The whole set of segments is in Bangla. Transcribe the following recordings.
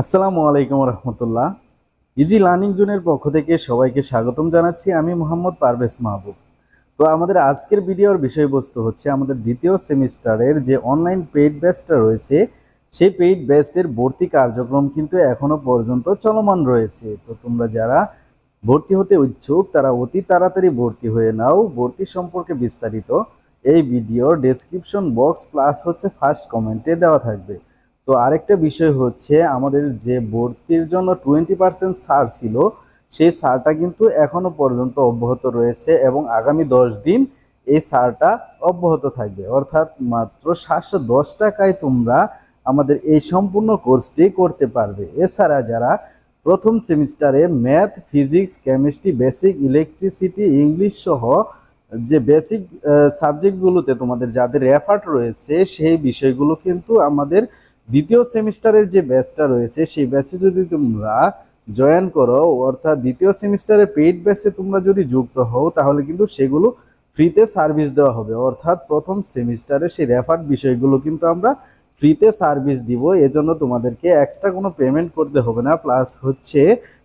আসসালামু আলাইকুম রহমতুল্লাহ। ইজি লার্নিং জোনের পক্ষ থেকে সবাইকে স্বাগতম জানাচ্ছি। আমি মোহাম্মদ পারভেজ মাহবুব। তো আমাদের আজকের ভিডিওর বিষয়বস্তু হচ্ছে আমাদের দ্বিতীয় সেমিস্টারের যে অনলাইন পেইড ব্যাচটা রয়েছে, সেই পেইড ব্যাচের ভর্তি কার্যক্রম কিন্তু এখনও পর্যন্ত চলমান রয়েছে। তো তোমরা যারা ভর্তি হতে ইচ্ছুক, তারা অতি তাড়াতাড়ি ভর্তি হয়ে নাও। ভর্তি সম্পর্কে বিস্তারিত এই ভিডিওর ডেসক্রিপশন বক্স প্লাস হচ্ছে ফার্স্ট কমেন্টে দেওয়া থাকবে। তো আরেকটা বিষয় হচ্ছে আমাদের যে ভর্তির জন্য টোয়েন্টি পার্সেন্ট ছাড় ছিল, সেই ছাড়টা কিন্তু এখনও পর্যন্ত অব্যাহত রয়েছে এবং আগামী দশ দিন এই ছাড়টা অব্যাহত থাকবে। অর্থাৎ মাত্র সাতশো দশ টাকায় তোমরা আমাদের এই সম্পূর্ণ কোর্সটি করতে পারবে। এছাড়া যারা প্রথম সেমিস্টারে math, physics, chemistry, basic, electricity, English সহ যে বেসিক সাবজেক্টগুলোতে তোমাদের যাদের রেফার্ট রয়েছে, সেই বিষয়গুলো কিন্তু আমাদের দ্বিতীয় সেমিস্টারের যে ব্যাচটা রয়েছে, সেই ব্যাচে যদি তোমরা জয়েন করো, অর্থাৎ দ্বিতীয় সেমিস্টারের পেইড ব্যাচে তোমরা যদি যুক্ত হও, তাহলে কিন্তু সেগুলো ফ্রিতে সার্ভিস দেওয়া হবে। অর্থাৎ প্রথম সেমিস্টারে সেই রেফার্ড বিষয়গুলো কিন্তু আমরা ফ্রিতে সার্ভিস দিব। এজন্য তোমাদেরকে এক্সট্রা কোনো পেমেন্ট করতে হবে না। প্লাস হচ্ছে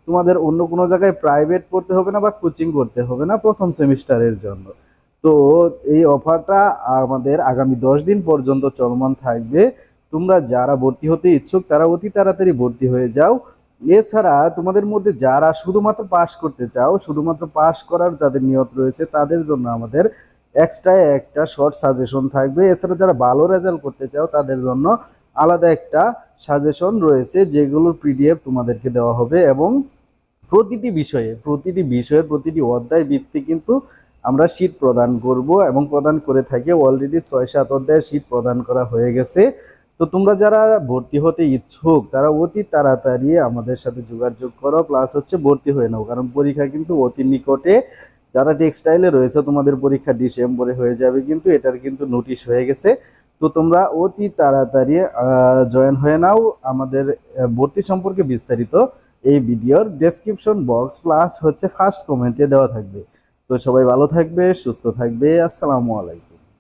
তোমাদের অন্য কোনো জায়গায় প্রাইভেট পড়তে হবে না বা কোচিং করতে হবে না প্রথম সেমিস্টারের জন্য। তো এই অফারটা আমাদের আগামী দশ দিন পর্যন্ত চলমান থাকবে। তোমরা যারা ভর্তি হতে ইচ্ছুক, তারা অতি তাড়াতাড়ি ভর্তি হয়ে যাও। এছাড়া তোমাদের মধ্যে যারা শুধুমাত্র পাশ করতে চাও, শুধুমাত্র পাশ করার যাদের নিয়ত রয়েছে, তাদের জন্য আমাদের এক্সট্রা একটা শর্ট সাজেশন থাকবে। এছাড়া যারা ভালো রেজাল্ট করতে চাও, তাদের জন্য আলাদা একটা সাজেশন রয়েছে যেগুলোর পিডিএফ তোমাদেরকে দেওয়া হবে এবং প্রতিটি বিষয়ে, প্রতিটি বিষয়ের প্রতিটি অধ্যায় ভিত্তিক কিন্তু আমরা শীট প্রদান করব এবং প্রদান করে থাকি। অলরেডি ছয় সাত অধ্যায়ের শীট প্রদান করা হয়ে গেছে। তো তোমরা যারা ভর্তি হতে ইচ্ছুক, তারা অতি তাড়াতাড়ি আমাদের সাথে যোগাযোগ করো প্লাস হচ্ছে ভর্তি হয়ে নাও। কারণ পরীক্ষা কিন্তু অতি নিকটে। যারা টেক্সটাইলে রয়েছে, তোমাদের পরীক্ষা ডিসেম্বরে হয়ে যাবে কিন্তু এটার কিন্তু নোটিশ হয়ে গেছে। তো তোমরা অতি তাড়াতাড়ি জয়েন হয়ে নাও। আমাদের ভর্তি সম্পর্কে বিস্তারিত এই ভিডিওর ডেসক্রিপশন বক্স প্লাস হচ্ছে ফার্স্ট কমেন্টে দেওয়া থাকবে। তো সবাই ভালো থাকবে, সুস্থ থাকবে। আসসালামু আলাইকুম।